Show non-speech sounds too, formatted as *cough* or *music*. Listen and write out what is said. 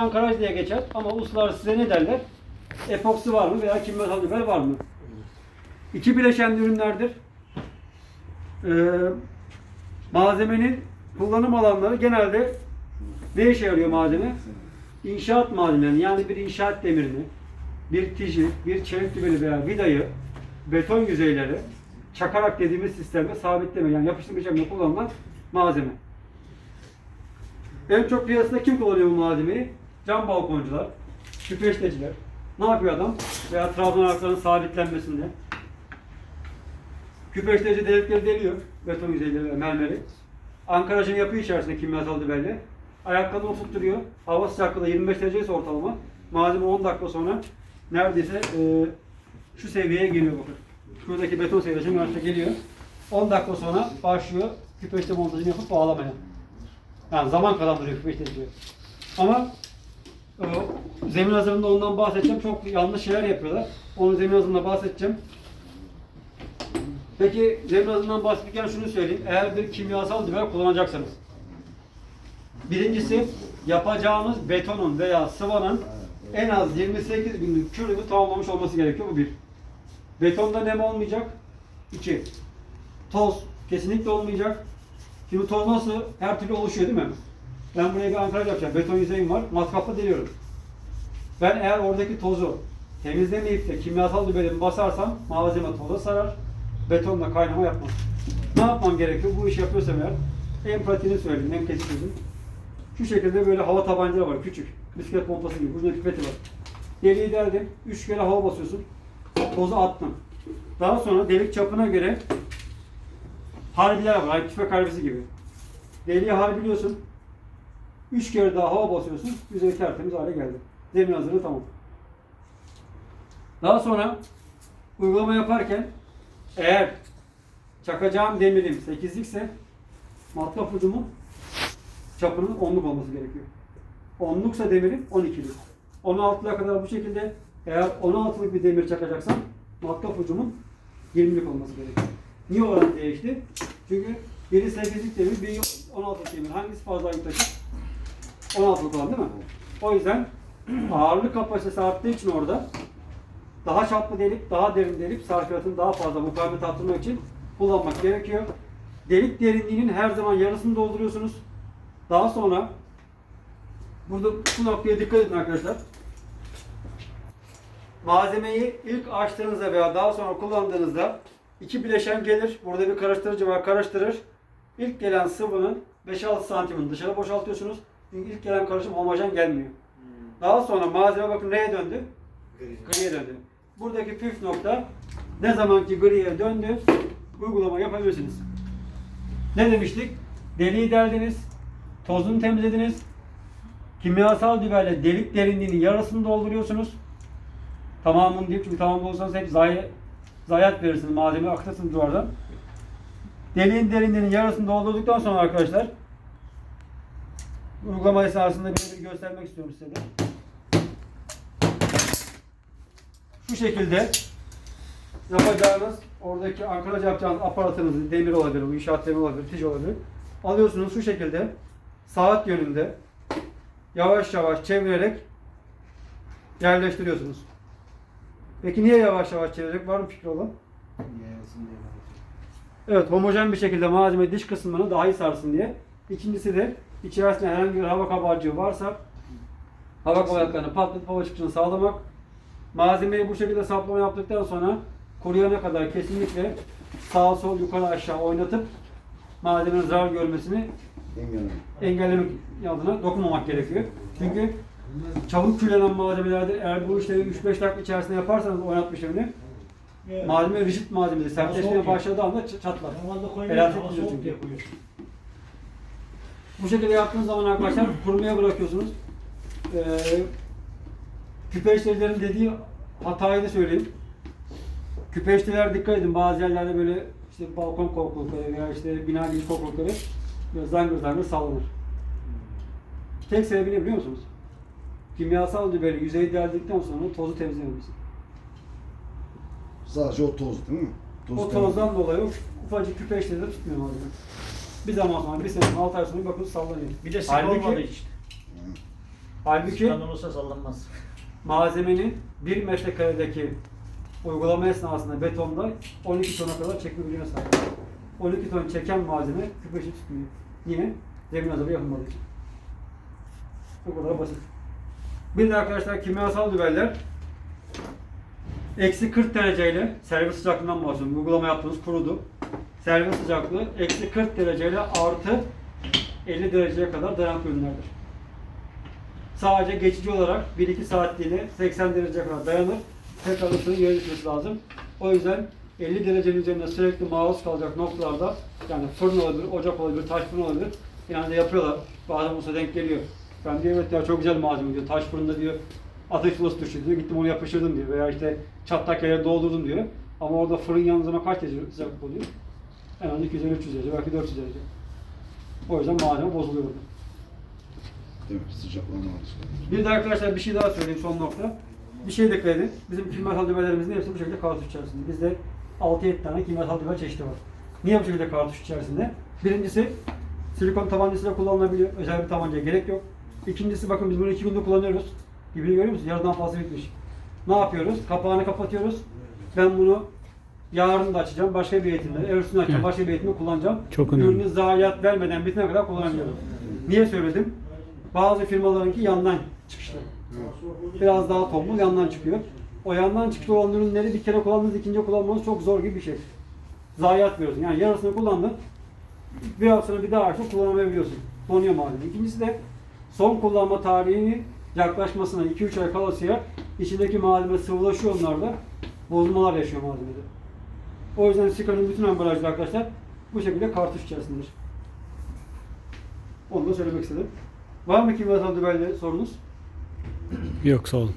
Ankaraj diye geçer ama ustalar size ne derler? Epoksi var mı veya kimyasal biber var mı? İki bileşenli ürünlerdir. Ee, malzemenin kullanım alanları genelde ne işe yarıyor malzeme? İnşaat malzemeleri yani bir inşaat demirini, bir tiji, bir çelik dübeli veya vidayı beton yüzeyleri çakarak dediğimiz sistemde sabitleme yani yapıştırmayacak kullanılan malzeme. En çok piyasada kim kullanıyor bu malzemeyi? Cam balkoncular, küpeşteciler. Ne yapıyor adam? Veya Trabzon ayaklarının sabitlenmesinde. Küpeşteci delikleri deliyor. Beton yüzeyleri mermeri. Ankaracın yapı içerisinde kimyasal düberle. Ayaklarını oturtturuyor. Hava sıcaklığı da 25 derece ise ortalama. Malzeme 10 dakika sonra neredeyse e, şu seviyeye geliyor bakın. Şuradaki beton seviyesine artık geliyor. 10 dakika sonra başlıyor küpeşte montajını yapıp bağlamaya. Yani zaman kazandırıyor küpeşteci. Ama e, zemin hazırlığında ondan bahsedeceğim. Çok yanlış şeyler yapıyorlar. Onu zemin hazırlığında bahsedeceğim. Peki zemin hazırlığından bahsederken şunu söyleyeyim. Eğer bir kimyasal dübel kullanacaksanız. Birincisi yapacağınız betonun veya sıvanın en az 28 günlük çürümü tamamlamış olması gerekiyor. Bu bir. Betonda nem olmayacak. İki. Toz kesinlikle olmayacak. Şimdi toz nasıl? Her türlü oluşuyor değil mi? Ben buraya bir ankara yapacağım. Beton yüzeyim var. Matkapla deliyorum. Ben eğer oradaki tozu temizlemeyip de kimyasal dübelimi basarsam malzeme toza sarar. Betonla kaynama yapmaz. Ne yapmam gerekiyor? Bu işi yapıyorsam eğer en pratiğini söyleyeyim, en sözüm. Şu şekilde böyle hava tabancaları var küçük. Bisiklet pompası gibi. Ucunda pipeti var. Deliği deldim. Üç kere hava basıyorsun. Tozu attın. Daha sonra delik çapına göre harbiler var. Hani tüfek harbisi gibi. Deliği harbiliyorsun. Üç kere daha hava basıyorsun. Yüzey tertemiz hale geldi. Zemin hazırlığı tamam. Daha sonra uygulama yaparken eğer çakacağım demirim 8'likse matkap ucumun çapının 10'luk olması gerekiyor. 10'luksa demirim 12'lik. 16'lığa kadar bu şekilde eğer 16'lık bir demir çakacaksam matkap ucumun 20'lik olması gerekiyor. Niye oran değişti? Çünkü biri 8'lik demir, biri 16'lık demir. Hangisi fazla ağırlık taşır? 16'lık olan değil mi? O yüzden *clears throat* ağırlık kapasitesi arttığı için orada daha çaplı delip, daha derin delip sarfiyatını daha fazla mukavemet arttırmak için kullanmak gerekiyor. Delik derinliğinin her zaman yarısını dolduruyorsunuz. Daha sonra burada bu noktaya dikkat edin arkadaşlar. Malzemeyi ilk açtığınızda veya daha sonra kullandığınızda iki bileşen gelir. Burada bir karıştırıcı var, karıştırır. İlk gelen sıvının 5-6 santimini dışarı boşaltıyorsunuz. Çünkü ilk gelen karışım homojen gelmiyor. Daha sonra malzeme bakın neye döndü? Griye döndü. Buradaki püf nokta ne zamanki griye döndü uygulama yapabilirsiniz. Ne demiştik? Deliği deldiniz, tozunu temizlediniz, kimyasal düberle delik derinliğinin yarısını dolduruyorsunuz. Tamamını değil çünkü tamam olursanız hep zayi, zayiat verirsiniz, malzemeyi akıtırsınız duvardan. Deliğin derinliğinin yarısını doldurduktan sonra arkadaşlar uygulama esnasında bir bir göstermek istiyorum size de. Şu şekilde yapacağınız oradaki ankaraj yapacağınız aparatınızı demir olabilir, bu inşaat demir olabilir, tiş olabilir. Alıyorsunuz şu şekilde saat yönünde yavaş yavaş çevirerek yerleştiriyorsunuz. Peki niye yavaş yavaş çevirerek? Var mı fikri olan? Evet, homojen bir şekilde malzeme dış kısmını daha iyi sarsın diye. İkincisi de içerisinde herhangi bir hava kabarcığı varsa hava kabarcıklarını patlatıp hava çıkışını sağlamak. Malzemeyi bu şekilde saplama yaptıktan sonra kuruyana kadar kesinlikle sağ sol yukarı aşağı oynatıp malzemenin zarar görmesini engellemek adına dokunmamak gerekiyor. Çünkü çabuk küllenen malzemelerde eğer bu işlemi 3-5 dakika içerisinde yaparsanız oynatma işlemini malzeme rigid malzemedir. Sertleşmeye başladığı anda çatlar. Felaket soğuk çünkü. Diye. Bu şekilde yaptığınız zaman arkadaşlar kurumaya bırakıyorsunuz. Ee, küpe işlevlerin dediği hatayı da söyleyeyim. Küpe işçiler dikkat edin bazı yerlerde böyle işte balkon korkulukları veya işte bina gibi korkulukları böyle zangır zangır sallanır. Tek sebebi ne biliyor musunuz? Kimyasal dübeli yüzeyi deldikten sonra tozu temizlememiz. Sadece o toz değil mi? Toz O tozdan dolayı ufacık küpe işleri tutmuyor malzeme. Bir zaman sonra, bir sene, altı ay sonra bakın sallanıyor. Bir de sık Halbuki- olmadığı için. Halbuki olursa sallanmaz. malzemenin 1 metrekaredeki uygulama esnasında betonda 12 tona kadar çekme gücüne sahip. 12 ton çeken malzeme 45'i tutmuyor. Niye? Zemin azabı yapılmadığı için. Bu kadar basit. Bir de arkadaşlar kimyasal dübeller eksi 40 dereceyle servis sıcaklığından bahsediyorum. Uygulama yaptığınız kurudu. Servis sıcaklığı eksi 40 dereceyle artı 50 dereceye kadar dayanıklı ürünlerdir. Sadece geçici olarak 1-2 saatliğine 80 dereceye kadar dayanır. Tekrar ısının geri düşmesi lazım. O yüzden 50 derecenin üzerinde sürekli maruz kalacak noktalarda yani fırın olabilir, ocak olabilir, taş fırın olabilir. Yani de yapıyorlar. Bazen olsa denk geliyor. Ben diyor evet ya çok güzel malzeme diyor. Taş fırında diyor ateş filası düştü diyor. Gittim onu yapıştırdım diyor. Veya işte çatlak yere doldurdum diyor. Ama orada fırın yandığı zaman kaç derece sıcaklık oluyor? En az 250-300 derece, belki 400 derece. O yüzden malzeme bozuluyor orada. Değil mi? Sıcaklığına maruz kalıyor. Bir de arkadaşlar bir şey daha söyleyeyim son nokta. Bir şey dikkat edin. Bizim kimyasal dübelerimizin hepsi bu şekilde kartuş içerisinde. Bizde 6-7 tane kimyasal dübel çeşidi var. Niye bu şekilde kartuş içerisinde? Birincisi silikon tabancasıyla kullanılabiliyor. Özel bir tabancaya gerek yok. İkincisi bakın biz bunu 2 günde kullanıyoruz. Birbirini görüyor musunuz? Yarıdan fazla bitmiş. Ne yapıyoruz? Kapağını kapatıyoruz. Ben bunu yarın da açacağım. Başka bir eğitimde, öbürsünü açacağım. Başka bir eğitimde kullanacağım. Çok önemli. Ürünü zayiat vermeden bitene kadar kullanabiliyorum. Niye söyledim? Bazı firmalarınki yandan çıkışlı. Biraz daha tombul yandan çıkıyor. O yandan çıkışlı olan ürünleri bir kere kullandınız, ikinci kullanmanız çok zor gibi bir şey. Zayiat veriyorsun. Yani yarısını kullandın, bir hafta sonra bir daha açıp kullanamayabiliyorsun. Donuyor malzeme. İkincisi de son kullanma tarihini yaklaşmasına 2-3 ay kalasıya içindeki malzeme sıvılaşıyor onlarda. Bozulmalar yaşıyor malzemede. O yüzden Sika'nın bütün ambalajları arkadaşlar bu şekilde kartuş içerisindedir. Onu da söylemek istedim. Var mı kimyasal dübelde sorunuz? Yok sağ olun.